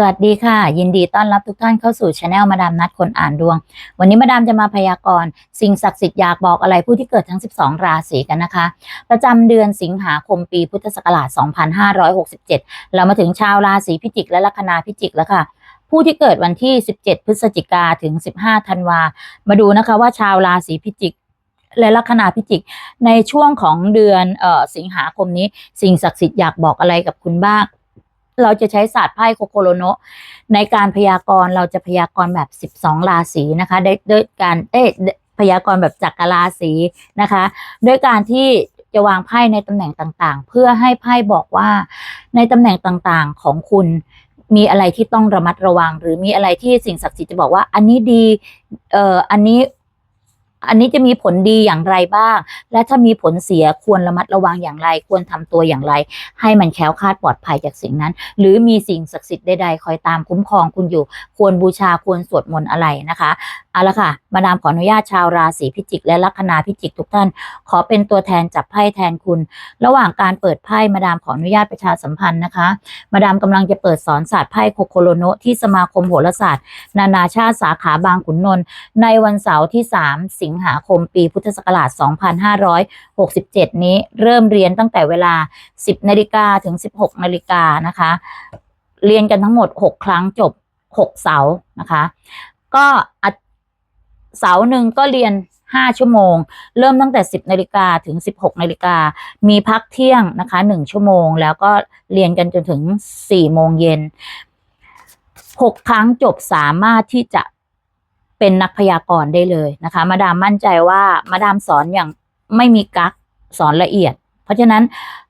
สวัสดีค่ะ ยินดีต้อนรับทุกท่านเข้าสู่ช anel มาดามนัดคนอ่านดวง วันนี้มาดามจะมาพยากรณ์สิ่งศักดิ์สิทธิ์อยากบอกอะไรผู้ที่เกิดทั้ง 12 ราศีกันนะคะ ประจำเดือนสิงหาคมปีพุทธศักราช 2567 เรามาถึงชาวราศีพิจิกและลัคนาพิจิกแล้วค่ะผู้ที่เกิดวันที่ 17 พฤศจิกาถึง 15 ธันวา มาดูนะคะว่าชาวราศีพิจิกและลัคนาพิจิกในช่วงของเดือนออสิงหาคมนี้ สิ่งศักดิ์สิทธิ์อยากบอกอะไรกับคุณบ้าง เราจะใช้ศาสตร์ไพ่โคโคโรโนะในการพยากรณ์เราจะพยากรณ์แบบ 12 ราศีนะคะได้ด้วยการเอ๊ะพยากรณ์แบบจักรราศีนะคะด้วยการที่จะวางไพ่ในตำแหน่งต่างๆ เพื่อให้ไพ่บอกว่าในตำแหน่งต่างๆของคุณมีอะไรที่ต้องระมัดระวัง หรือมีอะไรที่สิ่งศักดิ์สิทธิ์จะบอกว่า อันนี้ดีเอ่ออันนี้ อันนี้จะมีผลดีอย่างไรบ้าง และถ้ามีผลเสียควรระมัดระวังอย่างไร ควรทำตัวอย่างไร ให้มันแคล้วคลาดปลอดภัยจากสิ่งนั้น หรือมีสิ่งศักดิ์สิทธิ์ใดๆคอยตามคุ้มครองคุณอยู่ ควรบูชาควรสวดมนต์อะไรนะคะ เอาละค่ะ มาดามขออนุญาตชาวราศีพิจิก และลัคนาพิจิกทุกท่าน ขอเป็นตัวแทนจับไพ่แทนคุณ ระหว่างการเปิดไพ่มาดามขออนุญาตประชาสัมพันธ์นะคะ มาดามกำลังจะเปิดสอนศาสตร์ไพ่โคโคโลโนที่สมาคมโหราศาสตร์ นานาชาติสาขาบางขุนนนท์ในวันเสาร์ที่ 3 สิงหาคมปีพุทธศักราช 2567 นี้เริ่มเรียนตั้งแต่เวลา 10นาฬิกาถึง 16นาฬิกานะคะ เรียนกันทั้งหมด 6 ครั้งจบ 6 เสาร์นะคะ ก็ เสาร์หนึ่งก็เรียน 5 ชั่วโมง เริ่มตั้งแต่ 10นาฬิกาถึง 16นาฬิกามีพักเที่ยงนะคะ 1 ชั่วโมง แล้วก็เรียนกันจนถึง 4 โมงเย็น 6 ครั้งจบสามารถที่จะเป็นนักพยากรณ์ได้เลยนะคะ มาดามมั่นใจว่ามาดามสอนอย่างไม่มีกักสอนละเอียด เพราะฉะนั้น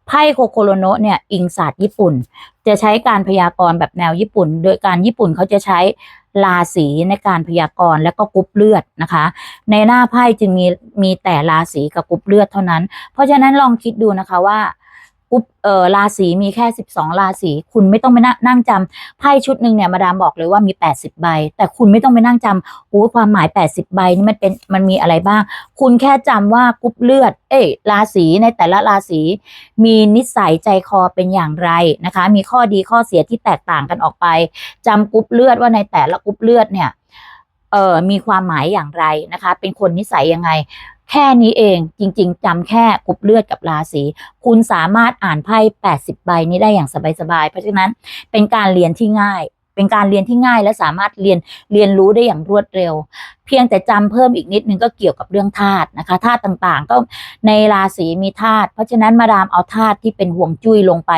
ไพ่โคโคโรโนะเนี่ยอิงศาสตร์ญี่ปุ่น จะใช้การพยากรณ์แบบแนวญี่ปุ่น โดยการญี่ปุ่นเขาจะใช้ ราศีในการพยากรณ์และก็กรุ๊ปเลือดนะคะ ในหน้าไพ่จึงมีมีแต่ราศีกับกรุ๊ปเลือดเท่านั้น เพราะฉะนั้นลองคิดดูนะคะว่า กรุ๊ปเออราศีมีแค่ 12 ราศีคุณไม่ต้องไปนั่งนั่งจำไพ่ชุดหนึ่งเนี่ยมาดามบอกเลยว่ามี 80 ใบ แต่คุณไม่ต้องไปนั่งจำโอ้ความหมาย 80 ใบนี่มันเป็นมันมีอะไรบ้าง คุณแค่จำว่ากรุ๊ปเลือด เอ้ยราศีในแต่ละราศีมีนิสัยใจคอเป็นอย่างไรนะคะ มีข้อดีข้อเสียที่แตกต่างกันออกไปจำกรุ๊ปเลือดว่าในแต่ละกรุ๊ปเลือดเนี่ยเออมีความหมายอย่างไรนะคะ เป็นคนนิสัยยังไง แค่นี้เองจริง ๆจำแค่กรุปเลือดกับราศีคุณสามารถอ่านไพ่ 80 ใบนี้ได้อย่างสบายๆเพราะฉะนั้นเป็นการเรียนที่ง่ายเป็นการเรียนที่ง่ายและสามารถเรียนเรียนรู้ได้อย่างรวดเร็ว เพียงแต่จำเพิ่มอีกนิดนึงก็เกี่ยวกับเรื่องธาตุนะคะธาตุต่างๆ ก็ในราศีมีธาตุเพราะฉะนั้นมาดามเอาธาตุที่เป็นห่วงจุ้ยลงไป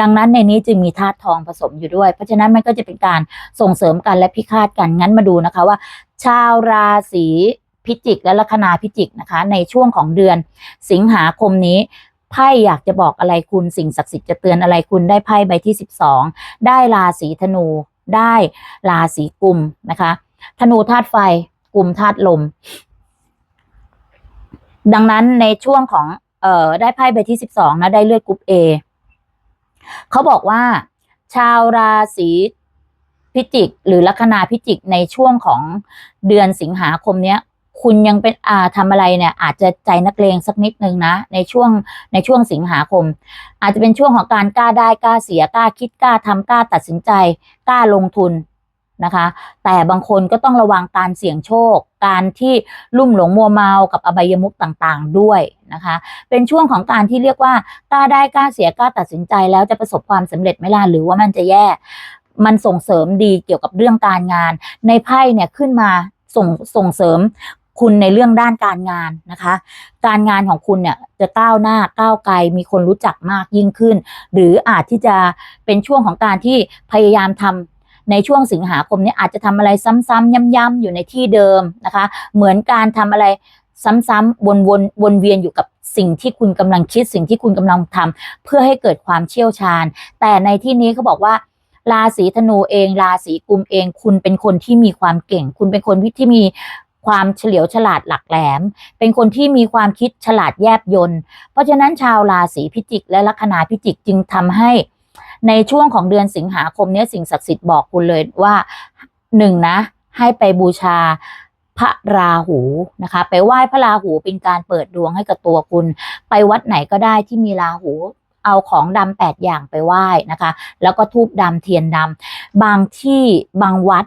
ดังนั้นในนี้จึงมีธาตุทองผสมอยู่ด้วย เพราะฉะนั้นมันก็จะเป็นการส่งเสริมกันและพิฆาตกันงั้นมาดูนะคะว่า ชาวราศี พิจิกและลัคนาพิจิกนะคะ ในช่วงของเดือนสิงหาคมนี้ไพ่อยากจะบอกอะไรคุณสิ่งศักดิ์สิทธิ์จะเตือนอะไรคุณได้ไพ่ใบที่ 12 ได้ราศีธนู ได้ราศีกุมนะคะ ธนูธาตุไฟกุมธาตุลม ดังนั้นในช่วงของเอ่อได้ไพ่ใบที่ 12 นะได้เลือดกรุ๊ป A เขาบอกว่า ชาวราศีพิจิก หรือลัคนาพิจิกในช่วงของเดือนสิงหาคมเนี้ย คุณยังเป็นอ่าทำอะไรเนี่ย อาจจะใจนักเลงสักนิดนึงนะ ในช่วงในช่วงสิงหาคม อาจจะเป็นช่วงของการกล้าได้กล้าเสียกล้าคิดกล้าทำกล้าตัดสินใจกล้าลงทุนนะคะ แต่บางคนก็ต้องระวังการเสี่ยงโชค การที่ลุ่มหลงมัวเมากับอบายมุขต่างๆด้วยนะคะ เป็นช่วงของการที่เรียกว่ากล้าได้กล้าเสียกล้าตัดสินใจแล้วจะประสบความสำเร็จไหมล่ะหรือว่ามันจะแย่ มันส่งเสริมดีเกี่ยวกับเรื่องการงาน ในไพ่เนี่ยขึ้นมาส่งส่งเสริม คุณในเรื่องด้านการงานนะคะ การงานของคุณเนี่ยจะก้าวหน้าก้าวไกลมีคนรู้จักมากยิ่งขึ้น หรืออาจที่จะเป็นช่วงของการที่พยายามทำในช่วงสิงหาคมนี้อาจจะทำอะไรซ้ำๆย้ำๆอยู่ในที่เดิมนะคะ เหมือนการทำอะไรซ้ำๆวนๆวนเวียนอยู่กับสิ่งที่คุณกำลังคิด สิ่งที่คุณกำลังทำเพื่อให้เกิดความเชี่ยวชาญ แต่ในที่นี้เขาบอกว่าราศีธนูเอง ราศีกุมเอง คุณเป็นคนที่มีความเก่ง คุณเป็นคนที่มี ความเฉลียวฉลาดหลักแหลม เป็นคนที่มีความคิดฉลาดแยบยนต์เพราะฉะนั้นชาวราศีพิจิก และลัคนาพิจิกจึงทำให้ในช่วงของเดือนสิงหาคมนี้สิ่งศักดิ์สิทธิ์บอกคุณเลยว่าหนึ่งนะ ให้ไปบูชาพระราหูนะคะ ไปไหว้พระราหูเป็นการเปิดดวงให้กับตัวคุณ ไปวัดไหนก็ได้ที่มีราหูเอาของดำแปดอย่างไปไหว้นะคะ แล้วก็ทูบดำเทียนดำบางที่บางวัด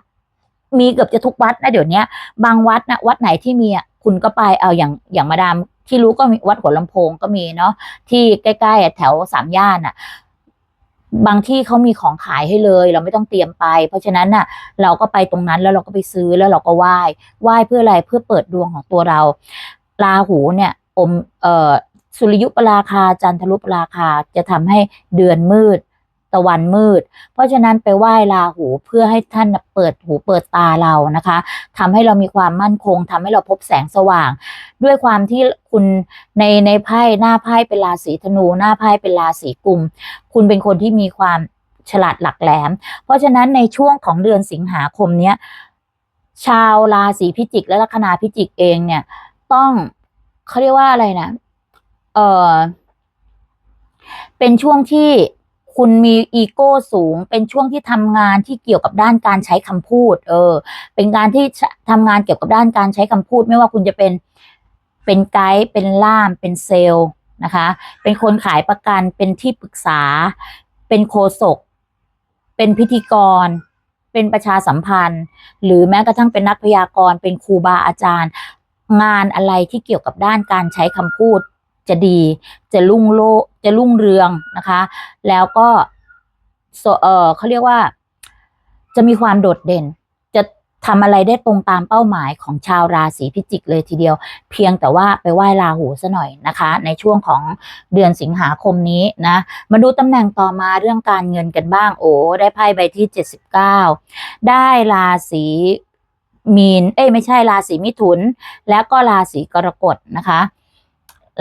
มีเกือบจะทุกวัดนะเดี๋ยวนี้บางวัดนะวัดไหนที่มีอะคุณก็ไปเอาอย่างอย่างมาดามที่รู้ก็มีวัดหัวลำโพงก็มีเนาะที่ใกล้ๆแถวสามย่านอะ บางที่เขามีของขายให้เลย เราไม่ต้องเตรียมไป เพราะฉะนั้นน่ะ เราก็ไปตรงนั้นแล้วเราก็ไปซื้อแล้วเราก็ไหว้ไหว้เพื่ออะไรเพื่อเปิดดวงของตัวเราราหูเนี่ยอมเอ่อสุริยุปราคาจันทรุปราคาจะทำให้เดือนมืด ตะวันมืด เพราะฉะนั้นไปไหว้ราหูเพื่อให้ท่านเปิดหูเปิดตาเรานะคะทำให้เรามีความมั่นคงทำให้เราพบแสงสว่าง ด้วยความที่คุณในในไพ่หน้าไพ่เป็นราศีธนู หน้าไพ่เป็นราศีกุม คุณเป็นคนที่มีความฉลาดหลักแหลม เพราะฉะนั้นในช่วงของเดือนสิงหาคมเนี้ยชาวราศีพิจิกและลัคนาพิจิกเองเนี่ย ต้องเขาเรียกว่าอะไรนะ เออเป็นช่วงที่ คุณมีอีโก้สูง เป็นช่วงที่ทำงานที่เกี่ยวกับด้านการใช้คำพูด เออ เป็นการที่ทำงานเกี่ยวกับด้านการใช้คำพูด ไม่ว่าคุณจะเป็นเป็นไกด์เป็นล่ามเป็นเซลล์นะคะ เป็นคนขายประกันเป็นที่ปรึกษา เป็นโฆษกเป็นพิธีกร เป็นประชาสัมพันธ์ หรือแม้กระทั่งเป็นนักพยากรณ์เป็นครูบาอาจารย์ งานอะไรที่เกี่ยวกับด้านการใช้คำพูด จะดีจะรุ่งโลจะรุ่งเรืองนะคะ แล้วก็เออเขาเรียกว่า จะมีความโดดเด่น จะทำอะไรได้ตรงตามเป้าหมายของชาวราศีพิจิกเลยทีเดียว เพียงแต่ว่าไปไหว้ราหูซะหน่อยนะคะ ในช่วงของเดือนสิงหาคมนี้นะมาดูตำแหน่งต่อมาเรื่องการเงินกันบ้างโอ้ได้ไพ่ใบที่ 79 ได้ราศีมีน เอ้ยไม่ใช่ราศีมิถุน แล้วก็ราศีกรกฎนะคะ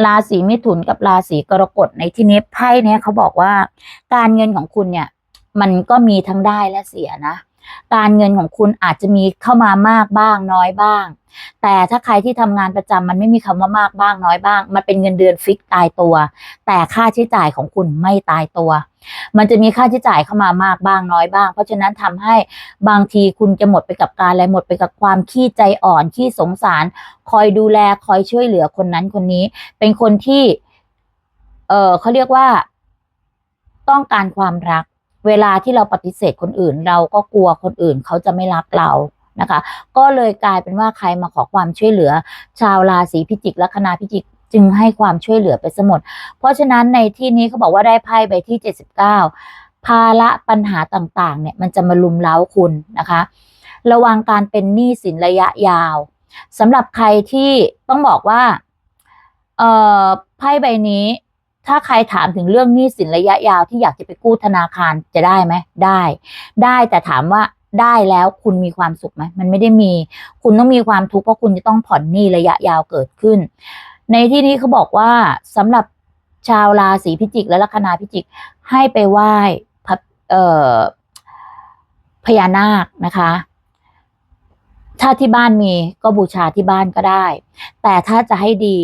ราศีมิถุนกับราศีกรกฎในที่นี้ไพ่เนี้ยเขาบอกว่า การเงินของคุณเนี่ย มันก็มีทั้งได้และเสียนะ การเงินของคุณอาจจะมีเข้ามามากบ้างน้อยบ้าง แต่ถ้าใครที่ทำงานประจำมันไม่มีคำว่ามากบ้างน้อยบ้าง มันเป็นเงินเดือนฟิกตายตัว แต่ค่าใช้จ่ายของคุณไม่ตายตัว มันจะมีค่าใช้จ่ายเข้ามามากบ้างน้อยบ้าง เพราะฉะนั้นทำให้บางทีคุณจะหมดไปกับการอะไรหมดไปกับความขี้ใจอ่อนขี้สงสาร คอยดูแลคอยช่วยเหลือคนนั้นคนนี้ เป็นคนที่ เออเขาเรียกว่า ต้องการความรัก เวลาที่เราปฏิเสธคนอื่น เราก็กลัวคนอื่นเขาจะไม่รักเรานะคะ ก็เลยกลายเป็นว่าใครมาขอความช่วยเหลือ ชาวราศีพิจิกลัคนาพิจิกจึงให้ความช่วยเหลือไปสมดเพราะฉะนั้นในที่นี้เขาบอกว่าได้ไพ่ใบที่ 79 ภาระปัญหาต่างๆ เนี่ยมันจะมาลุมเล้าคุณนะคะ ระวังการเป็นหนี้สินระยะยาวสำหรับใครที่ต้องบอกว่าเออไพ่ใบนี้ ถ้าใครถามถึงเรื่องหนี้สินระยะยาวที่อยากจะไปกู้ธนาคารจะได้ไหมได้ ได้แต่ถามว่าได้แล้วคุณมีความสุขไหมมันไม่ได้มี คุณต้องมีความทุกข์เพราะคุณจะต้องผ่อนหนี้ระยะยาวเกิดขึ้น ในที่นี้เขาบอกว่าสำหรับชาวราศีพิจิก และลัคนาพิจิกให้ไปไหว้พระเอ่อพญานาคนะคะ ถ้าที่บ้านมีก็บูชาที่บ้านก็ได้ แต่ถ้าจะให้ดี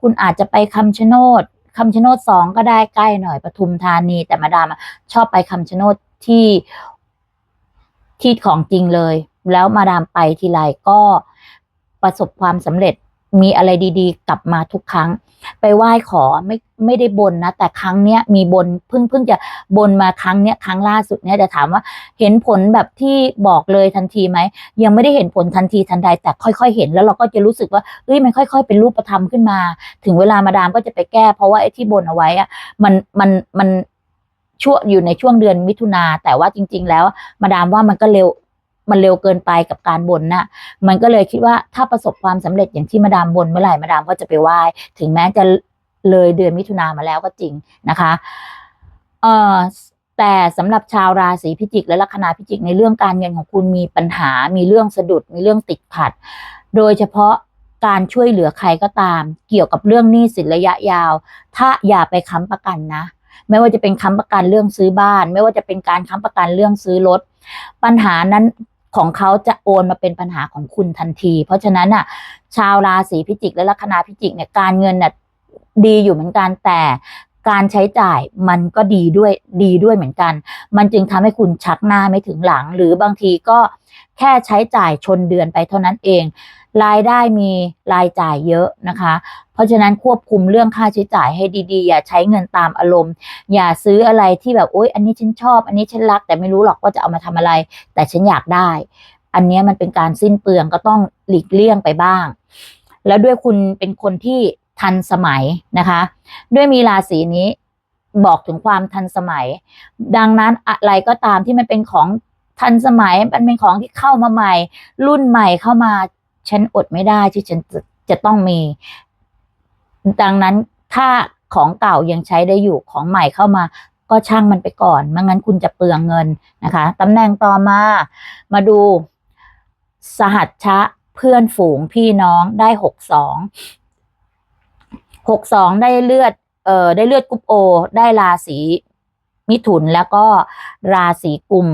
คุณอาจจะไปคำชะโนด คำชะโนดสองก็ได้ใกล้หน่อยปทุมธานี แต่มาดามชอบไปคำชะโนดที่ที่ของจริงเลย แล้วมาดามไปทีไรก็ประสบความสำเร็จมีอะไรดี ๆ กลับมาทุกครั้ง ไปไหว้ขอไม่ไม่ได้บนนะ แต่ครั้งเนี้ยมีบนเพิ่งเพิ่งจะบนมาครั้งเนี้ยครั้งล่าสุดเนี่ยจะถามว่าเห็นผลแบบที่บอกเลยทันทีไหมยังไม่ได้เห็นผลทันทีทันใด แต่ค่อยๆเห็นแล้วเราก็จะรู้สึกว่าเอ้ยมันค่อย ๆ เป็นรูปธรรมขึ้นมา ถึงเวลามาดามก็จะไปแก้ เพราะว่าไอ้ที่บนเอาไว้อะมันมันมันช่วงอยู่ในช่วงเดือนมิถุนาแต่ว่าจริง ๆ แล้ว มาดามว่ามันก็เร็ว มันเร็วเกินไปกับการบนน่ะ มันก็เลยคิดว่าถ้าประสบความสำเร็จอย่างที่มาดามบนเมื่อไหร่มาดามก็จะไปไหว้ถึงแม้จะเลยเดือนมิถุนามาแล้วก็จริงนะคะเอ่อแต่สำหรับชาวราศีพิจิก และลัคนาพิจิกในเรื่องการเงินของคุณมีปัญหา มีเรื่องสะดุด มีเรื่องติดขัด โดยเฉพาะการช่วยเหลือใครก็ตาม เกี่ยวกับเรื่องหนี้สินระยะยาว ถ้าอย่าไปค้ำประกันนะ ไม่ว่าจะเป็นค้ำประกันเรื่องซื้อบ้าน ไม่ว่าจะเป็นการค้ำประกันเรื่องซื้อรถ ปัญหานั้น ของเขาจะโอนมาเป็นปัญหาของคุณทันที เพราะฉะนั้นน่ะ ชาวราศีพิจิกและลัคนาพิจิกเนี่ยการเงินน่ะดีอยู่เหมือนกันแต่การใช้จ่ายมันก็ดีด้วยดีด้วยเหมือนกัน มันจึงทำให้คุณชักหน้าไม่ถึงหลัง หรือบางทีก็แค่ใช้จ่ายชนเดือนไปเท่านั้นเอง รายได้มีรายจ่ายเยอะนะคะ เพราะฉะนั้นควบคุมเรื่องค่าใช้จ่ายให้ดีๆ อย่าใช้เงินตามอารมณ์ อย่าซื้ออะไรที่แบบโอ๊ยอันนี้ฉันชอบ อันนี้ฉันรัก แต่ไม่รู้หรอกว่าจะเอามาทำอะไร แต่ฉันอยากได้ อันนี้มันเป็นการสิ้นเปลืองก็ต้องหลีกเลี่ยงไปบ้าง แล้วด้วยคุณเป็นคนที่ทันสมัยนะคะ ด้วยมีราศีนี้บอกถึงความทันสมัย ดังนั้นอะไรก็ตามที่มันเป็นของทันสมัยมันเป็นของที่เข้ามาใหม่ รุ่นใหม่เข้ามา ฉันอดไม่ได้ที่ฉันจะจะต้องมี ดังนั้นถ้าของเก่ายังใช้ได้อยู่ของใหม่เข้ามา ก็ช่างมันไปก่อนไม่งั้นคุณจะเปลืองเงินนะคะตำแหน่งต่อมา มาดูสหัชชะเพื่อนฝูงพี่น้องได้หกสองหกสองได้เลือด เอ่อ ได้เลือดกุ๊ปโอ ได้ราศีมิถุนแล้วก็ราศีกุม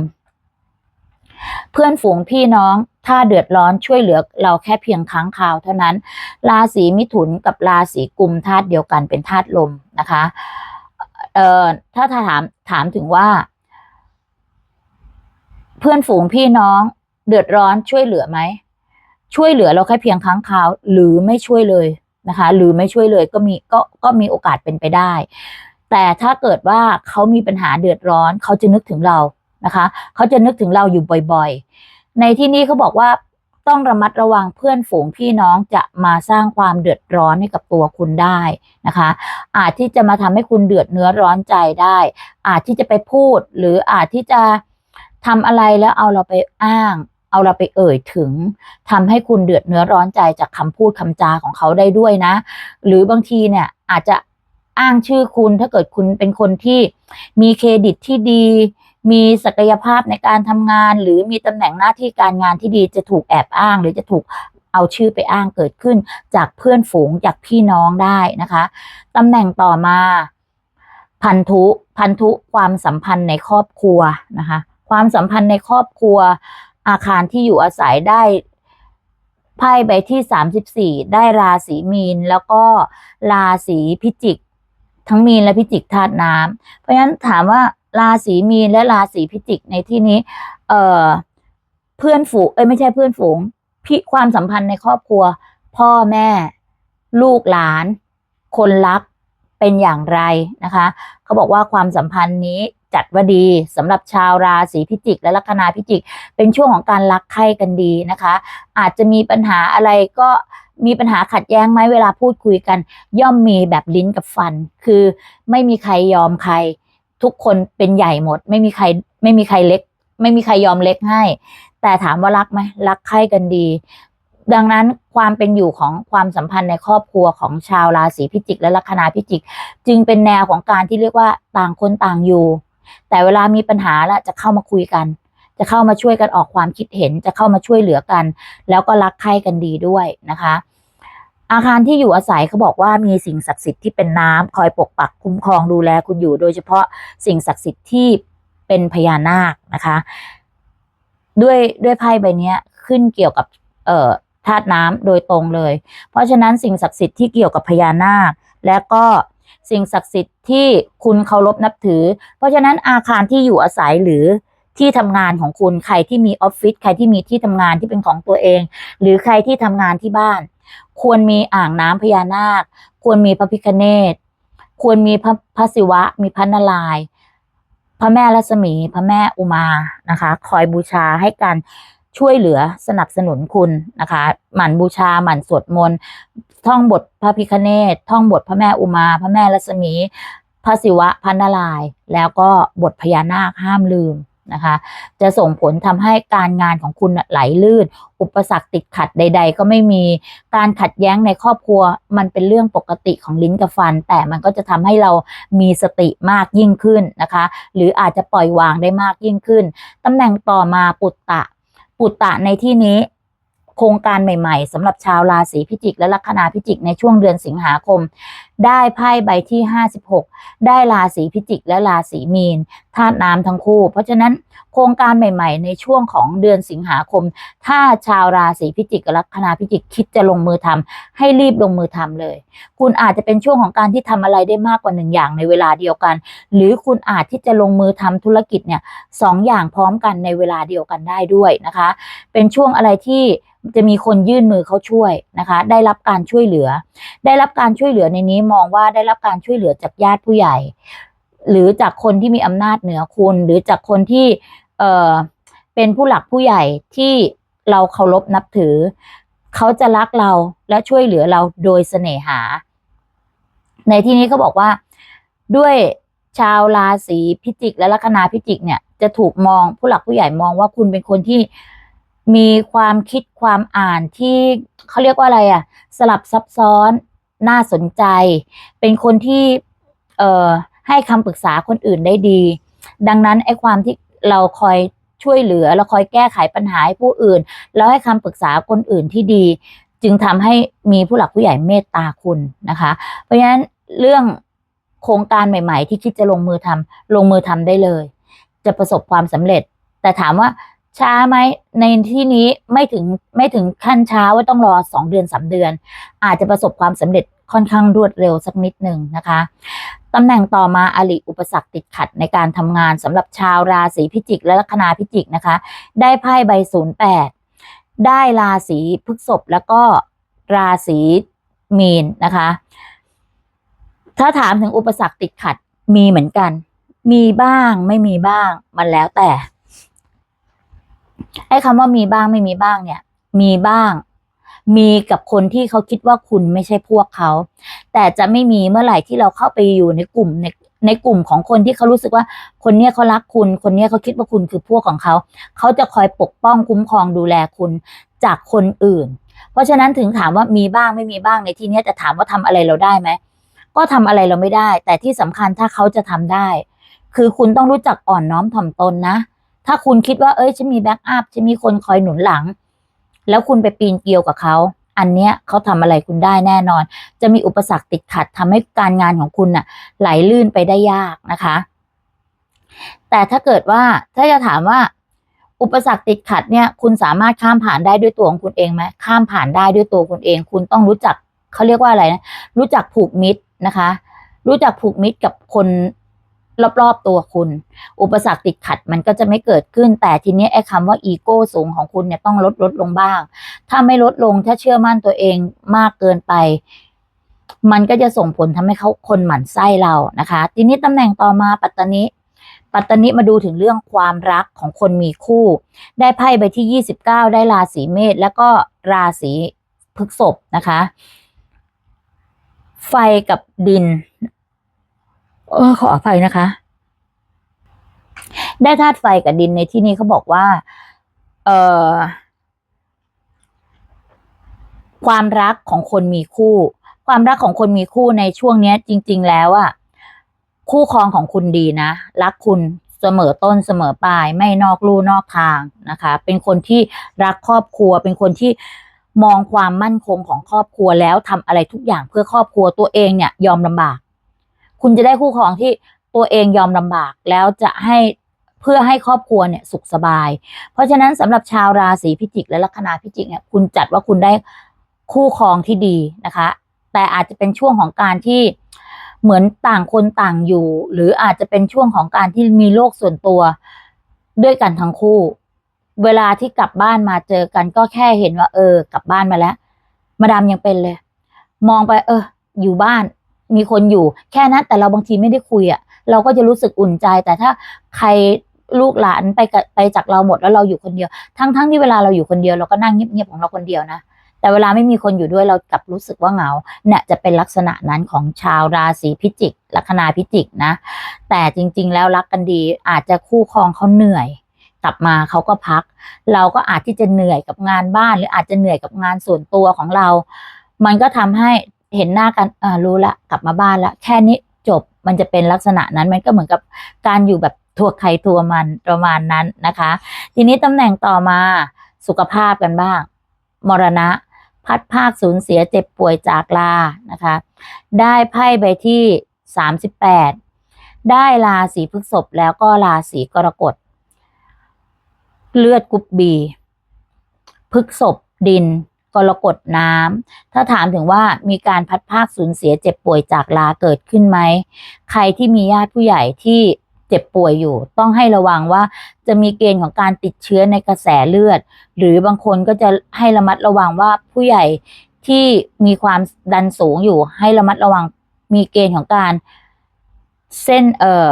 เพื่อนฝูงพี่น้องถ้าเดือดร้อนช่วยเหลือเราแค่เพียงครั้งคราวเท่านั้น ราศีมิถุนกับราศีกุมธาตุเดียวกันเป็นธาตุลมนะคะเอ่อถ้าถามถามถึงว่า เพื่อนฝูงพี่น้องเดือดร้อนช่วยเหลือไหมช่วยเหลือเราแค่เพียงครั้งคราวหรือไม่ช่วยเลยนะคะ หรือไม่ช่วยเลยก็มีก็ก็มีโอกาสเป็นไปได้ แต่ถ้าเกิดว่าเขามีปัญหาเดือดร้อนเขาจะนึกถึงเรา นะคะ เขาจะนึกถึงเราอยู่บ่อยๆ ในที่นี้เขาบอกว่าต้องระมัดระวังเพื่อนฝูงพี่น้องจะมาสร้างความเดือดร้อนให้กับตัวคุณได้นะคะ อาจที่จะมาทำให้คุณเดือดเนื้อร้อนใจได้ อาจที่จะไปพูด หรืออาจที่จะทำอะไรแล้วเอาเราไปอ้าง เอาเราไปเอ่ยถึงทำให้คุณเดือดเนื้อร้อนใจจากคำพูดคำจาของเขาได้ด้วยนะ หรือบางทีเนี่ยอาจจะอ้างชื่อคุณถ้าเกิดคุณเป็นคนที่มีเครดิตที่ดี มีศักยภาพในการทำงาน หรือมีตำแหน่งหน้าที่การงานที่ดีจะถูกแอบอ้าง หรือจะถูกเอาชื่อไปอ้างเกิดขึ้น จากเพื่อนฝูงจากพี่น้องได้นะคะตำแหน่งต่อมา พันธุพันธุความสัมพันธ์ในครอบครัวนะคะ ความสัมพันธ์ในครอบครัว อาคารที่อยู่อาศัยได้ไพ่ใบที่สามสิบสี่ได้ราศีมีน แล้วก็ราศีพิจิก ทั้งมีนและพิจิกธาตุน้ำเพราะฉะนั้นถามว่า ราศีมีนและราศีพิจิกในที่นี้ เอ่อ เพื่อนฝูงเอ้ยไม่ใช่เพื่อนฝูงพี่ความสัมพันธ์ในครอบครัว พ่อแม่ ลูกหลาน คนรักเป็นอย่างไรนะคะ เขาบอกว่าความสัมพันธ์นี้จัดว่าดีสำหรับชาวราศีพิจิก และลัคนาพิจิก เป็นช่วงของการรักใคร่กันดีนะคะ อาจจะมีปัญหาอะไรก็มีปัญหาขัดแย้งไหมเวลาพูดคุยกัน ย่อมมีแบบลิ้นกับฟัน คือไม่มีใครยอมใคร ทุกคนเป็นใหญ่หมด ไม่มีใครไม่มีใครเล็ก ไม่มีใครยอมเล็กให้ แต่ถามว่ารักไหมรักใคร่กันดี ดังนั้นความเป็นอยู่ของความสัมพันธ์ในครอบครัวของชาวราศีพิจิก และลัคนาพิจิก จึงเป็นแนวของการที่เรียกว่าต่างคนต่างอยู่ แต่เวลามีปัญหาแล้วจะเข้ามาคุยกัน จะเข้ามาช่วยกันออกความคิดเห็น จะเข้ามาช่วยเหลือกัน แล้วก็รักใคร่กันดีด้วยนะคะ อาคารที่อยู่อาศัยเขาบอกว่ามีสิ่งศักดิ์สิทธิ์ที่เป็นน้ำคอยปกปักคุ้มครองดูแลคุณอยู่ โดยเฉพาะสิ่งศักดิ์สิทธิ์ที่เป็นพญานาคนะคะ ด้วยด้วยไพ่ใบเนี้ยขึ้นเกี่ยวกับ เอ่อธาตุน้ำโดยตรงเลย เพราะฉะนั้นสิ่งศักดิ์สิทธิ์ที่เกี่ยวกับพญานาค และก็สิ่งศักดิ์สิทธิ์ที่คุณเคารพนับถือ เพราะฉะนั้นอาคารที่อยู่อาศัยหรือที่ทำงานของคุณใครที่มีออฟฟิศใครที่มีที่ทำงานที่เป็นของตัวเอง หรือใครที่ทำงานที่บ้าน ควรมีอ่างน้ำพญานาค ควรมีพระพิฆเนศควรมีพระพระศิวะ มีพระนารายณ์พระแม่รัศมี พระแม่อุมานะคะ คอยบูชาให้การช่วยเหลือสนับสนุนคุณนะคะ หมั่นบูชาหมั่นสวดมนต์ท่องบทพระพิฆเนศท่องบทพระแม่อุมา พระแม่รัศมี พระศิวะพระนารายณ์แล้วก็บทพญานาคห้ามลืม นะคะ จะส่งผลทำให้การงานของคุณไหลลื่น อุปสรรคติดขัดใด ๆ ก็ไม่มีการขัดแย้งในครอบครัว มันเป็นเรื่องปกติของลิ้นกับฟัน แต่มันก็จะทำให้เรามีสติมากยิ่งขึ้นนะคะ หรืออาจจะปล่อยวางได้มากยิ่งขึ้นตำแหน่งต่อมาปุตตะ ปุตตะในที่นี้ โครงการใหม่ๆสำหรับชาวราศีพิจิก และลัคนาพิจิกในช่วงเดือนสิงหาคม ได้ไพ่ใบที่ 56 ได้ราศีพิจิก และราศีมีนธาตุน้ำทั้งคู่ เพราะฉะนั้นโครงการใหม่ ๆ ในช่วงของเดือนสิงหาคม ถ้าชาวราศีพิจิกกับลัคนาพิจิกคิดจะลงมือทำให้รีบลงมือทำเลย คุณอาจจะเป็นช่วงของการที่ทำอะไรได้มากกว่าหนึ่งอย่างในเวลาเดียวกัน หรือคุณอาจที่จะลงมือทำธุรกิจเนี่ยสองอย่างพร้อมกันในเวลาเดียวกันได้ด้วยนะคะ เป็นช่วงอะไรที่ จะมีคนยื่นมือเขาช่วยนะคะ ได้รับการช่วยเหลือ ได้รับการช่วยเหลือในนี้มองว่าได้รับการช่วยเหลือจากญาติผู้ใหญ่ หรือจากคนที่มีอำนาจเหนือคุณ หรือจากคนที่เอ่อเป็นผู้หลักผู้ใหญ่ที่เราเคารพนับถือ เขาจะรักเราและช่วยเหลือเราโดยเสน่หา ในที่นี้เขาบอกว่าด้วยชาวราศีพิจิก และลัคนาพิจิกเนี่ยจะถูกมองผู้หลักผู้ใหญ่มองว่าคุณเป็นคนที่ มีความคิดความอ่านที่เขาเรียกว่าอะไรอะสลับซับซ้อนน่าสนใจ เป็นคนที่เอ่อให้คำปรึกษาคนอื่นได้ดี ดังนั้นไอ้ความที่เราคอยช่วยเหลือเราคอยแก้ไขปัญหาให้ผู้อื่น แล้วให้คำปรึกษาคนอื่นที่ดี จึงทำให้มีผู้หลักผู้ใหญ่เมตตาคุณนะคะ เพราะฉะนั้นเรื่องโครงการใหม่ ๆ ที่คิดจะลงมือทำลงมือทำได้เลย จะประสบความสำเร็จ แต่ถามว่า ช้าไหมในที่นี้ไม่ถึงไม่ถึงขั้นช้าว่าต้องรอสองเดือนสามเดือน อาจจะประสบความสำเร็จค่อนข้างรวดเร็วสักนิดหนึ่งนะคะตำแหน่งต่อมาอลิอุปสรรคติดขัดในการทำงานสำหรับชาวราศีพิจิกและลัคนาพิจิกนะคะ ได้ไพ่ใบศูนย์แปดได้ราศีพฤษภแล้วก็ราศีมีนนะคะ ถ้าถามถึงอุปสรรคติดขัดมีเหมือนกัน มีบ้างไม่มีบ้างมันแล้วแต่ ไอ้คำว่ามีบ้างไม่มีบ้างเนี่ย มีบ้าง มีกับคนที่เขาคิดว่าคุณไม่ใช่พวกเขา แต่จะไม่มีเมื่อไหร่ที่เราเข้าไปอยู่ในกลุ่มในในกลุ่มของคนที่เขารู้สึกว่า คนเนี้ยเขารักคุณ คนเนี้ยเขาคิดว่าคุณคือพวกของเขา เขาจะคอยปกป้องคุ้มครองดูแลคุณจากคนอื่น เพราะฉะนั้นถึงถามว่ามีบ้างไม่มีบ้างในที่เนี้ยจะถามว่าทำอะไรเราได้ไหมก็ทำอะไรเราไม่ได้ แต่ที่สำคัญถ้าเขาจะทำได้ คือคุณต้องรู้จักอ่อนน้อมถ่อมตนนะ ถ้าคุณคิดว่าเอ้ยฉันมีแบ็กอัพฉันมีคนคอยหนุนหลัง แล้วคุณไปปีนเกลียวกับเขา อันเนี้ยเขาทำอะไรคุณได้แน่นอน จะมีอุปสรรคติดขัดทำให้การงานของคุณน่ะ ไหลลื่นไปได้ยากนะคะ แต่ถ้าเกิดว่าถ้าจะถามว่า อุปสรรคติดขัดเนี่ย คุณสามารถข้ามผ่านได้ด้วยตัวของคุณเองไหมข้ามผ่านได้ด้วยตัวคุณเอง คุณต้องรู้จักเขาเรียกว่าอะไรนะรู้จักผูกมิตรนะคะ รู้จักผูกมิตรกับคน รอบๆตัวคุณ อุปสรรคติดขัดมันก็จะไม่เกิดขึ้น แต่ทีนี้ไอ้คำว่าอีโก้สูงของคุณเนี่ยต้องลดลดลงบ้าง ถ้าไม่ลดลงถ้าเชื่อมั่นตัวเองมากเกินไป มันก็จะส่งผลทำให้เขาคนหมั่นไส้เรานะคะ ทีนี้ตำแหน่งต่อมาปัตตานิปัตตานิมาดูถึงเรื่องความรักของคนมีคู่ ได้ไพ่ใบที่ 29 ได้ราศีเมษแล้วก็ราศีพฤษภนะคะ ไฟกับดิน เออขออภัยนะคะ ได้ธาตุไฟกับดินในที่นี้เขาบอกว่า เออความรักของคนมีคู่ ความรักของคนมีคู่ในช่วงเนี้ย จริง ๆ แล้วอะคู่ครองของคุณดีนะรักคุณเสมอต้นเสมอปลาย ไม่นอกลู่นอกทางนะคะ เป็นคนที่รักครอบครัว เป็นคนที่มองความมั่นคงของครอบครัวแล้วทำอะไรทุกอย่างเพื่อครอบครัวตัวเองเนี่ย ยอมลำบาก คุณจะได้คู่ครองที่ตัวเองยอมลำบากแล้วจะให้เพื่อให้ครอบครัวเนี่ยสุขสบาย เพราะฉะนั้นสำหรับชาวราศีพิจิกและลัคนาพิจิกเนี่ยคุณจัดว่าคุณได้คู่ครองที่ดีนะคะ แต่อาจจะเป็นช่วงของการที่เหมือนต่างคนต่างอยู่ หรืออาจจะเป็นช่วงของการที่มีโลกส่วนตัวด้วยกันทั้งคู่ เวลาที่กลับบ้านมาเจอกันก็แค่เห็นว่า เออ กลับบ้านมาแล้ว มาดามยังเป็นเลย มองไป เออ อยู่บ้าน มีคนอยู่ แค่นั้นแต่เราบางทีไม่ได้คุยอะ่ะ เราก็จะรู้สึกอุ่นใจ แต่ถ้าใครลูกหลานไปไปจากเราหมดแล้วเราอยู่คนเดียว ทั้งทั้งที่เวลาเราอยู่คนเดียวเราก็นั่งเงียบๆของเราคนเดียวนะแต่เวลาไม่มีคนอยู่ด้วยเรากลับรู้สึกว่าเหงาเนี่ยจะเป็นลักษณะนั้นของชาวราศีพิจิกลัคนาพิจิกนะ แต่จริง ๆ แล้วรักกันดีอาจจะคู่ครองเขาเหนื่อย กลับมาเขาก็พัก เราก็อาจที่จะเหนื่อยกับงานบ้าน หรืออาจจะเหนื่อยกับงานส่วนตัวของเรา มันก็ทำให้ เห็นหน้ากันอ่ารู้ละกลับมาบ้านละแค่นี้จบมันจะเป็นลักษณะนั้นมันก็เหมือนกับการอยู่แบบทัวใครทัวมันประมาณนั้นนะคะ ทีนี้ตำแหน่งต่อมาสุขภาพกันบ้าง มรณะ พัดภาคสูญเสียเจ็บป่วยจากลานะคะ ได้ไพ่ใบที่ 38 ได้ราศีพฤษภแล้วก็ราศีกรกฎ เลือดกรุ๊ปบีพฤษภดิน รกฎน้ำถ้าถามถึงว่ามีการพัดภาคสูญเสียเจ็บป่วยจากลาเกิดขึ้นไหม ใครที่มีญาติผู้ใหญ่ที่เจ็บป่วยอยู่ ต้องให้ระวังว่าจะมีเกณฑ์ของการติดเชื้อในกระแสเลือด หรือบางคนก็จะให้ระมัดระวังว่าผู้ใหญ่ที่มีความดันสูงอยู่ ให้ระมัดระวังมีเกณฑ์ของการเส้นเอ่อ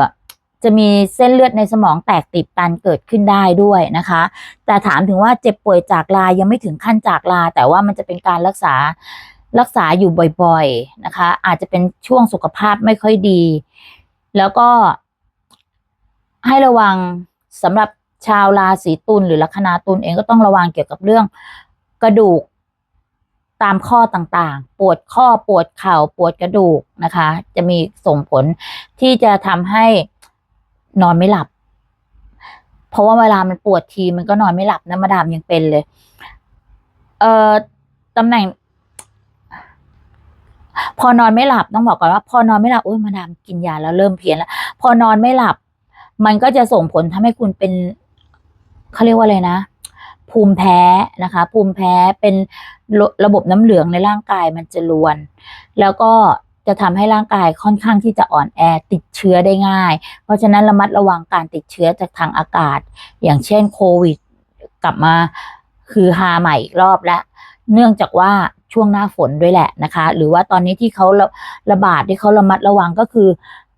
จะมีเส้นเลือดในสมองแตกติดตันเกิดขึ้นได้ด้วยนะคะ แต่ถามถึงว่าเจ็บป่วยจากลายังไม่ถึงขั้นจากลา แต่ว่ามันจะเป็นการรักษารักษาอยู่บ่อยๆนะคะ อาจจะเป็นช่วงสุขภาพไม่ค่อยดี แล้วก็ให้ระวังสำหรับชาวราศีตุลหรือลัคนาตุลเองก็ต้องระวังเกี่ยวกับเรื่องกระดูกตามข้อต่างๆ ปวดข้อปวดเข่าปวดกระดูกนะคะ จะมีส่งผลที่จะทำให้ นอนไม่หลับ เพราะว่าเวลามันปวดทีมันก็นอนไม่หลับนะมาดามยังเป็นเลย เอ่อตำแหน่ง พอนอนไม่หลับต้องบอกก่อนว่า พอนอนไม่หลับโอ้ยมาดามกินยาแล้วเริ่มเพี้ยนแล้ว พอนอนไม่หลับ มันก็จะส่งผลทำให้คุณเป็นเขาเรียกว่าอะไรนะภูมิแพ้นะคะ ภูมิแพ้เป็นระบบน้ำเหลืองในร่างกายมันจะรวน แล้วก็ จะทำให้ร่างกายค่อนข้างที่จะอ่อนแอติดเชื้อได้ง่าย เพราะฉะนั้นระมัดระวังการติดเชื้อจากทางอากาศ อย่างเช่นโควิด กลับมาคือฮาใหม่อีกรอบแล้วเนื่องจากว่าช่วงหน้าฝนด้วยแหละนะคะ หรือว่าตอนนี้ที่เขาระระบาดที่เขาระมัดระวังก็คือ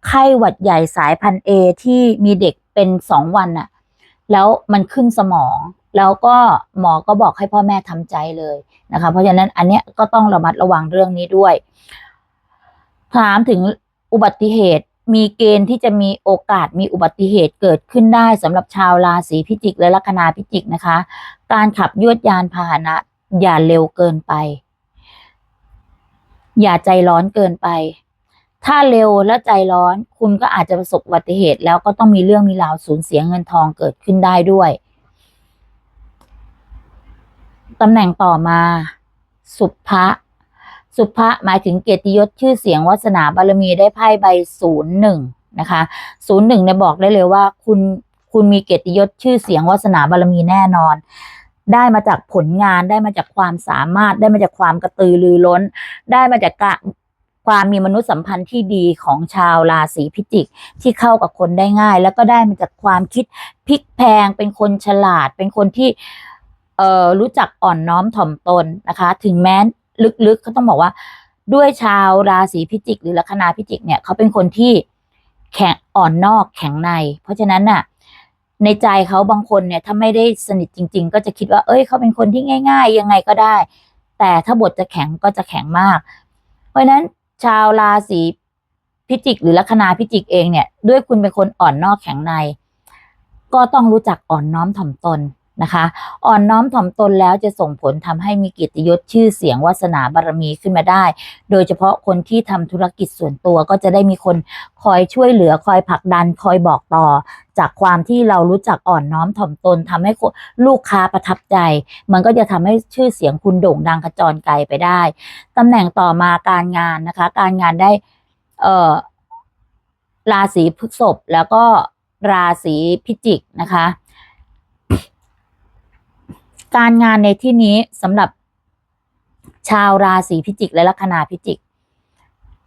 ไข้หวัดใหญ่สายพันธุ์เอที่มีเด็กเป็นสองวันน่ะแล้วมันขึ้นสมอง แล้วก็หมอก็บอกให้พ่อแม่ทำใจเลยนะคะ เพราะฉะนั้นอันเนี้ยก็ต้องระมัดระวังเรื่องนี้ด้วย ถามถึงอุบัติเหตุมีเกณฑ์ที่จะมีโอกาสมีอุบัติเหตุเกิดขึ้นได้สำหรับชาวราศีพิจิกและลัคนาพิจิกนะคะ การขับยวดยานพาหนะอย่าเร็วเกินไป อย่าใจร้อนเกินไป ถ้าเร็วและใจร้อนคุณก็อาจจะประสบอุบัติเหตุแล้วก็ต้องมีเรื่องมีราวสูญเสียเงินทองเกิดขึ้นได้ด้วยตำแหน่งต่อมา สุภะ สุภะหมายถึงเกียรติยศชื่อเสียงวาสนาบารมีได้ไพ่ใบศูนย์หนึ่งนะคะศูนย์หนึ่งเนี่ยบอกได้เลยว่า คุณคุณมีเกียรติยศชื่อเสียงวาสนาบารมีแน่นอน ได้มาจากผลงานได้มาจากความสามารถ ได้มาจากความกระตือรือร้น ได้มาจากการความมีมนุษยสัมพันธ์ที่ดีของชาวราศีพิจิก ที่เข้ากับคนได้ง่าย แล้วก็ได้มาจากความคิดพลิกแพงเป็นคนฉลาด เป็นคนที่เออรู้จักอ่อนน้อมถ่อมตนนะคะ ถึงแม้ ลึกๆเขาต้องบอกว่า ด้วยชาวราศีพิจิก หรือลัคนาพิจิกเนี่ยเขาเป็นคนที่แข็งอ่อนนอกแข็งใน เพราะฉะนั้นน่ะในใจเขาบางคนเนี่ยถ้าไม่ได้สนิทจริง ๆ ก็จะคิดว่า เอ้ยเขาเป็นคนที่ง่าย ๆ ยังไงก็ได้ แต่ถ้าบทจะแข็งก็จะแข็งมาก เพราะฉะนั้นชาวราศีพิจิก หรือลัคนาพิจิกเองเนี่ย ด้วยคุณเป็นคนอ่อนนอกแข็งใน ก็ต้องรู้จักอ่อนน้อมถ่อมตน นะคะ อ่อนน้อมถ่อมตนแล้วจะส่งผลทำให้มีกียรติยศชื่อเสียงวาสนาบารมีขึ้นมาได้ โดยเฉพาะคนที่ทำธุรกิจส่วนตัวก็จะได้มีคนคอยช่วยเหลือคอยผลักดันคอยบอกต่อ จากความที่เรารู้จักอ่อนน้อมถ่อมตนทำให้ลูกค้าประทับใจ มันก็จะทำให้ชื่อเสียงคุณโด่งดังกระจรไกลไปได้ตำแหน่งต่อมาการงานนะคะ การงานได้เอ่อราศีพฤษภแล้วก็ราศีพิจิกนะคะ การงานในที่นี้สำหรับชาวราศีพิจิก และลัคนาพิจิก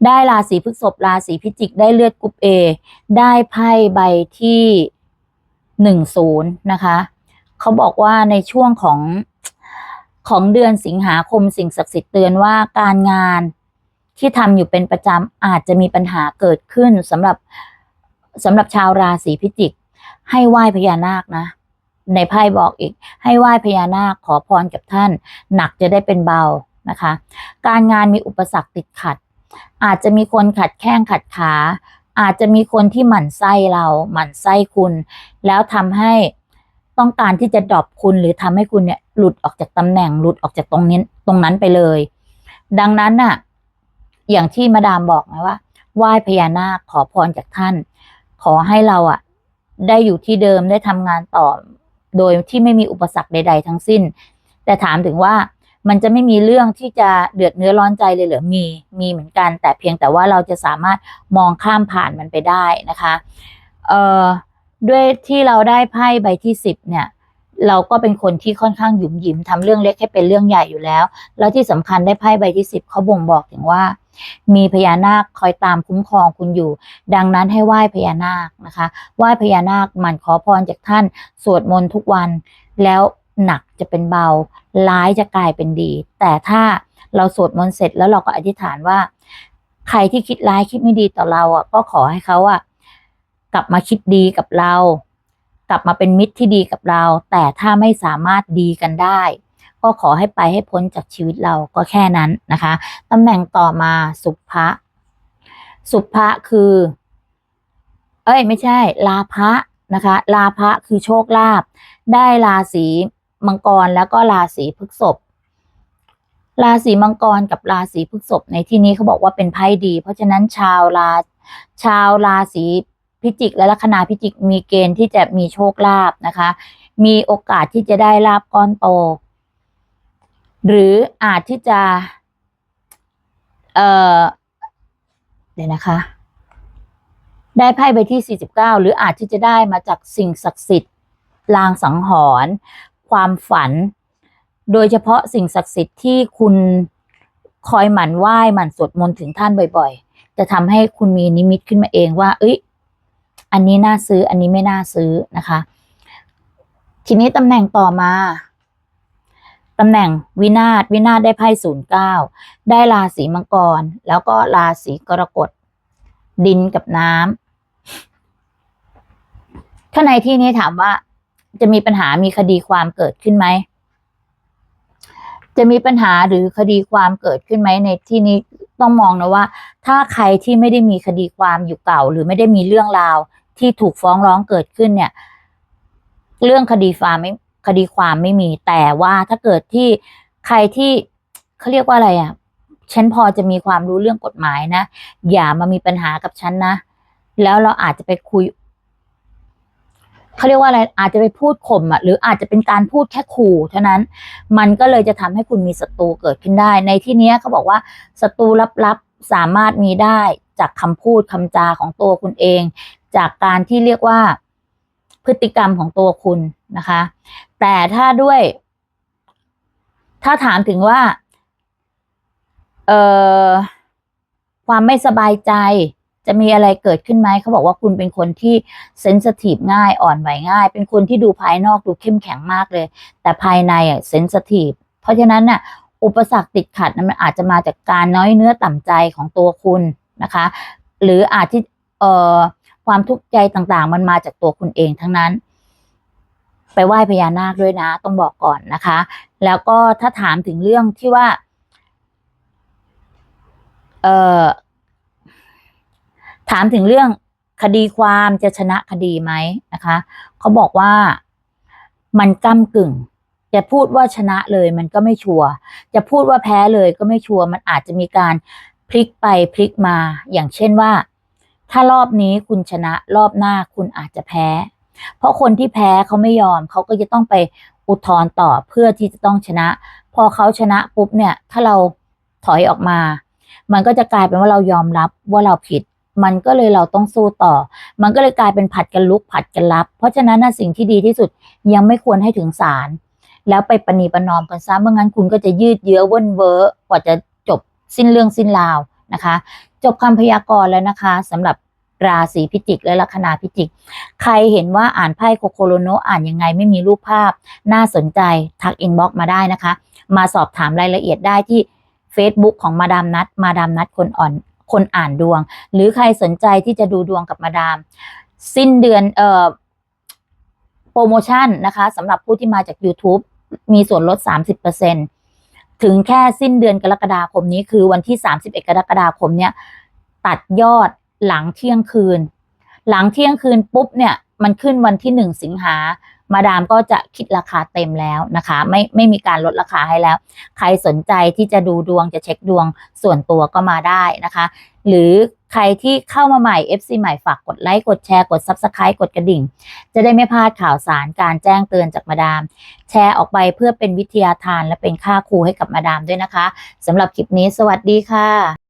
ได้ราศีพฤษภราศีพิจิก ได้เลือดกรุ๊ปเอได้ไพ่ใบที่หนึ่งศูนย์นะคะเขาบอกว่าในช่วงของของเดือนสิงหาคมสิ่งศักดิ์สิทธิ์เตือนว่าการงานที่ทำอยู่เป็นประจำอาจจะมีปัญหาเกิดขึ้นสำหรับสำหรับชาวราศีพิจิก ให้ไหว้พญานาคนะ ในไพ่บอกอีก ให้ไหว้พญานาคขอพรกับท่าน หนักจะได้เป็นเบานะคะ การงานมีอุปสรรคติดขัด อาจจะมีคนขัดแข้งขัดขา อาจจะมีคนที่หมั่นไส้เราหมั่นไส้คุณ แล้วทำให้ต้องการที่จะดรอปคุณหรือทำให้คุณเนี่ยหลุดออกจากตำแหน่งหลุดออกจากตรงนี้ตรงนั้นไปเลย ดังนั้นน่ะอย่างที่มาดามบอกไงว่าไหว้พญานาคขอพรจากท่าน ขอให้เราอะ ได้อยู่ที่เดิมได้ทำงานต่อ โดยที่ไม่มีอุปสรรคใด ๆ ทั้งสิ้น แต่ถามถึงว่ามันจะไม่มีเรื่องที่จะเดือดเนื้อร้อนใจเลยเหรือมีมีเหมือนกัน แต่เพียงแต่ว่าเราจะสามารถมองข้ามผ่านมันไปได้นะคะเอ่อด้วยที่เราได้ไพ่ใบที่สิบเนี่ยเราก็เป็นคนที่ค่อนข้างหยุมหยิมทำเรื่องเล็กให้เป็นเรื่องใหญ่อยู่แล้ว แล้วที่สำคัญได้ไพ่ใบที่สิบเขาบ่งบอกถึงว่า มีพญานาคคอยตามคุ้มครองคุณอยู่ ดังนั้นให้ไหว้พญานาคนะคะไหว้พญานาคหมั่นขอพรจากท่านสวดมนต์ทุกวัน แล้วหนักจะเป็นเบา ร้ายจะกลายเป็นดี แต่ถ้าเราสวดมนต์เสร็จแล้วเราก็อธิษฐานว่า ใครที่คิดร้ายคิดไม่ดีต่อเราอะก็ขอให้เขาอะกลับมาคิดดีกับเรา กลับมาเป็นมิตรที่ดีกับเรา แต่ถ้าไม่สามารถดีกันได้ ก็ขอให้ไปให้พ้นจากชีวิตเราก็แค่นั้นนะคะตำแหน่งต่อมาสุภะสุภะคือ เอ้ย ไม่ใช่ ลาภะนะคะ ลาภะคือโชคลาภได้ราศีมังกรแล้วก็ราศีพฤษภราศีมังกรกับราศีพฤษภในที่นี้เขาบอกว่าเป็นไพ่ดี เพราะฉะนั้นชาวราชาวราศีพิจิกและลัคนาพิจิกมีเกณฑ์ที่จะมีโชคลาภนะคะ มีโอกาสที่จะได้ลาบก้อนโต หรืออาจที่จะ เอ่อ เดี๋ยวนะคะ ได้ไพ่ใบที่ 49 หรืออาจที่จะได้มาจากสิ่งศักดิ์สิทธิ์ ลางสังหรณ์ความฝัน โดยเฉพาะสิ่งศักดิ์สิทธิ์ที่คุณคอยหมั่นไหว้หมั่นสวดมนต์ถึงท่านบ่อยๆ จะทำให้คุณมีนิมิตขึ้นมาเองว่า เอ้ย อันนี้น่าซื้อ อันนี้ไม่น่าซื้อนะคะ ทีนี้ตำแหน่งต่อมา ตำแหน่งวินาศวินาศได้ไพ่ศูนย์เก้าได้ราศีมังกร แล้วก็ราศีกรกฎ ดินกับน้ำข้าในที่นี้ถามว่า จะมีปัญหามีคดีความเกิดขึ้นไหมจะมีปัญหาหรือคดีความเกิดขึ้นไหมในที่นี้ต้องมองนะว่า ถ้าใครที่ไม่ได้มีคดีความอยู่เก่า หรือไม่ได้มีเรื่องราวที่ถูกฟ้องร้องเกิดขึ้นเนี่ย เรื่องคดีความไม่ คดีความไม่มีแต่ว่าถ้าเกิดที่ใครที่เขาเรียกว่าอะไรอะฉันพอจะมีความรู้เรื่องกฎหมายนะ อย่ามามีปัญหากับฉันนะ แล้วเราอาจจะไปคุยเขาเรียกว่าอะไรอาจจะไปพูดข่มอะหรืออาจจะเป็นการพูดแค่ขู่เท่านั้น มันก็เลยจะทำให้คุณมีศัตรูเกิดขึ้นได้ ในที่นี้เขาบอกว่าศัตรูลับๆสามารถมีได้จากคำพูดคำจาของตัวคุณเอง จากการที่เรียกว่า พฤติกรรมของตัวคุณนะคะ แต่ถ้าด้วย ถ้าถามถึงว่า เอ่อ ความไม่สบายใจจะมีอะไรเกิดขึ้นไหม เขาบอกว่าคุณเป็นคนที่เซนสทีฟง่ายอ่อนไหวง่าย เป็นคนที่ดูภายนอกดูเข้มแข็งมากเลย แต่ภายในอะเซนสทีฟเพราะฉะนั้นน่ะ อุปสรรคติดขัดนั้นมันอาจจะมาจากการน้อยเนื้อต่ำใจของตัวคุณนะคะ หรืออาจที่เอ่อ ความทุกข์ใจต่างๆ มันมาจากตัวคุณเองทั้งนั้น ไปไหว้พญานาคด้วยนะ ต้องบอกก่อนนะคะ แล้วก็ถ้าถามถึงเรื่องที่ว่า เอ่อถามถึงเรื่องคดีความจะชนะคดีไหมนะคะเขาบอกว่ามันก้ากึ่ง จะพูดว่าชนะเลยมันก็ไม่ชัวร์จะพูดว่าแพ้เลยก็ไม่ชัวร์มันอาจจะมีการพลิกไปพลิกมา อย่างเช่นว่า ถ้ารอบนี้คุณชนะรอบหน้าคุณอาจจะแพ้ เพราะคนที่แพ้เขาไม่ยอมเขาก็จะต้องไปอุทธรณ์ต่อเพื่อที่จะต้องชนะ พอเขาชนะปุ๊บเนี่ย ถ้าเราถอยออกมา มันก็จะกลายเป็นว่าเรายอมรับว่าเราผิด มันก็เลยเราต้องสู้ต่อ มันก็เลยกลายเป็นผัดกันลุกผัดกันรับ เพราะฉะนั้นนะสิ่งที่ดีที่สุดยังไม่ควรให้ถึงศาลแล้วไปประนีประนอมกันซะเมื่องั้นคุณก็จะยืดเยื้อเว่นเว้อกว่าจะจบสิ้นเรื่องสิ้นราวนะคะ จบคำพยากรณ์แล้วนะคะสำหรับราศีพิจิกและลัคนาพิจิก ใครเห็นว่าอ่านไพ่โคโคโรโนอ่านยังไงไม่มีรูปภาพ น่าสนใจทักอินบ็อกมาได้นะคะ มาสอบถามรายละเอียดได้ที่ Facebook ของมาดามนัดมาดามนัดคนอ่อนคนอ่านดวง หรือใครสนใจที่จะดูดวงกับมาดาม สิ้นเดือนเอ่อโปรโมชั่นนะคะสำหรับผู้ที่มาจาก YouTube มีส่วนลด 30% ถึงแค่สิ้นเดือนกรกฎาคมนี้คือวันที่ 31 กรกฎาคมเนี่ยตัดยอดหลังเที่ยงคืน หลังเที่ยงคืนปุ๊บเนี่ยมันขึ้นวันที่ 1 สิงหามาดามก็จะคิดราคาเต็มแล้วนะคะ ไม่ไม่มีการลดราคาให้แล้ว ใครสนใจที่จะดูดวงจะเช็คดวงส่วนตัวก็มาได้นะคะ หรือ ใครที่เข้ามาใหม่ FC ใหม่ฝากกดไลค์ กดแชร์ กด Subscribe กดกระดิ่ง จะได้ไม่พลาดข่าวสารการแจ้งเตือนจากมาดาม แชร์ออกไปเพื่อเป็นวิทยาทานและเป็นค่าครูให้กับมาดามด้วยนะคะสำหรับคลิปนี้สวัสดีค่ะ